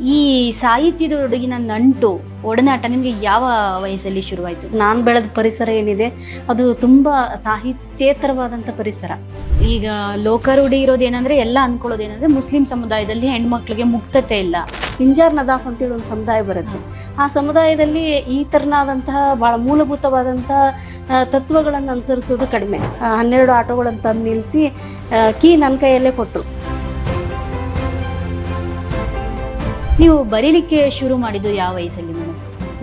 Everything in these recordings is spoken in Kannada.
ಈ ಸಾಹಿತ್ಯದೊಡಗಿನ ನಂಟು ಒಡನಾಟ ನಿಮಗೆ ಯಾವ ವಯಸ್ಸಲ್ಲಿ ಶುರುವಾಯಿತು? ನಾನು ಬೆಳೆದ ಪರಿಸರ ಏನಿದೆ ಅದು ತುಂಬ ಸಾಹಿತ್ಯೇತರವಾದಂಥ ಪರಿಸರ. ಈಗ ಲೋಕಾರೂಢಿ ಇರೋದೇನಂದ್ರೆ ಎಲ್ಲ ಅನ್ಕೊಳ್ಳೋದೇನಂದ್ರೆ ಮುಸ್ಲಿಂ ಸಮುದಾಯದಲ್ಲಿ ಹೆಣ್ಮಕ್ಳಿಗೆ ಮುಕ್ತತೆ ಇಲ್ಲ. ಪಿಂಜಾರ್ ನದಾಫ್ ಅಂತೇಳಿ ಒಂದು ಸಮುದಾಯ ಬರುತ್ತೆ. ಆ ಸಮುದಾಯದಲ್ಲಿ ಈ ಥರನಾದಂತಹ ಭಾಳ ಮೂಲಭೂತವಾದಂತಹ ತತ್ವಗಳನ್ನು ಅನುಸರಿಸೋದು ಕಡಿಮೆ. ಹನ್ನೆರಡು ಆಟೋಗಳನ್ನು ತಂದು ನಿಲ್ಲಿಸಿ ಕೀ ನನ್ನ ಕೈಯಲ್ಲೇ ಕೊಟ್ಟರು ನೀವು ಬರೀಲಿಕ್ಕೆ ಶುರು ಮಾಡಿದ್ದು ಯಾವ ವಯಸ್ಸಲ್ಲಿ ಮೇಡಮ್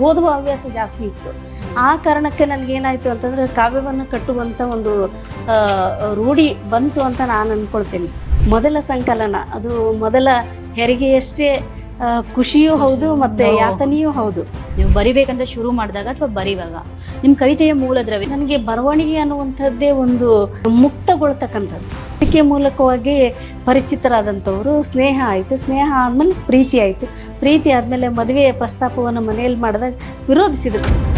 ಓದುವ ಹವ್ಯಾಸ ಜಾಸ್ತಿ ಇತ್ತು. ಆ ಕಾರಣಕ್ಕೆ ನನಗೇನಾಯಿತು ಅಂತಂದರೆ ಕಾವ್ಯವನ್ನು ಕಟ್ಟುವಂಥ ಒಂದು ರೂಢಿ ಬಂತು ಅಂತ ನಾನು ಅಂದ್ಕೊಳ್ತೇನೆ ಮೊದಲ ಸಂಕಲನ ಅದು ಮೊದಲ ಹೆರಿಗೆಯಷ್ಟೇ ಖುಷಿಯೂ ಹೌದು ಮತ್ತು. ಯಾತನೆಯೂ ಹೌದು. ನೀವು ಬರಿಬೇಕಂತ ಶುರು ಮಾಡಿದಾಗ ಅಥವಾ ಬರಿವಾಗ? ನಿಮ್ಮ ಕವಿತೆಯ ಮೂಲ ದ್ರವ್ಯ? ನನಗೆ ಬರವಣಿಗೆ ಅನ್ನುವಂಥದ್ದೇ ಒಂದು ಮುಕ್ತಗೊಳ್ತಕ್ಕಂಥದ್ದು. ಅದಕ್ಕೆ ಮೂಲಕವಾಗಿ ಪರಿಚಿತರಾದಂಥವರು. ಸ್ನೇಹ ಆಯಿತು. ಸ್ನೇಹ ಆದಮೇಲೆ ಪ್ರೀತಿ ಆಯಿತು. ಪ್ರೀತಿ ಆದಮೇಲೆ ಮದುವೆಯ ಪ್ರಸ್ತಾಪವನ್ನು ಮನೆಯಲ್ಲಿ ಮಾಡಿದಾಗ ವಿರೋಧಿಸಿದರು.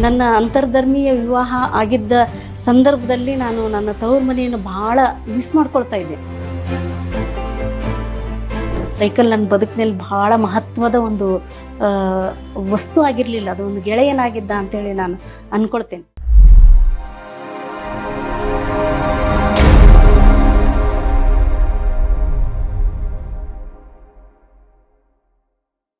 ನನ್ನ ಅಂತರ್ಧರ್ಮೀಯ ವಿವಾಹ ಆಗಿದ್ದ ಸಂದರ್ಭದಲ್ಲಿ ನಾನು ನನ್ನ ತವರು ಮನೆಯನ್ನು ಬಹಳ ಮಿಸ್ ಮಾಡ್ಕೊಳ್ತಾ ಇದ್ದೆ. ಸೈಕಲ್ ನನ್ನ ಬದುಕಿನಲ್ಲಿ ಬಹಳ ಮಹತ್ವದ ಒಂದು ವಸ್ತು ಆಗಿರಲಿಲ್ಲ. ಅದು ಒಂದು ಗೆಳೆಯನಾಗಿದ್ದ ಅಂತೇಳಿ ನಾನು ಅಂದ್ಕೊಳ್ತೇನೆ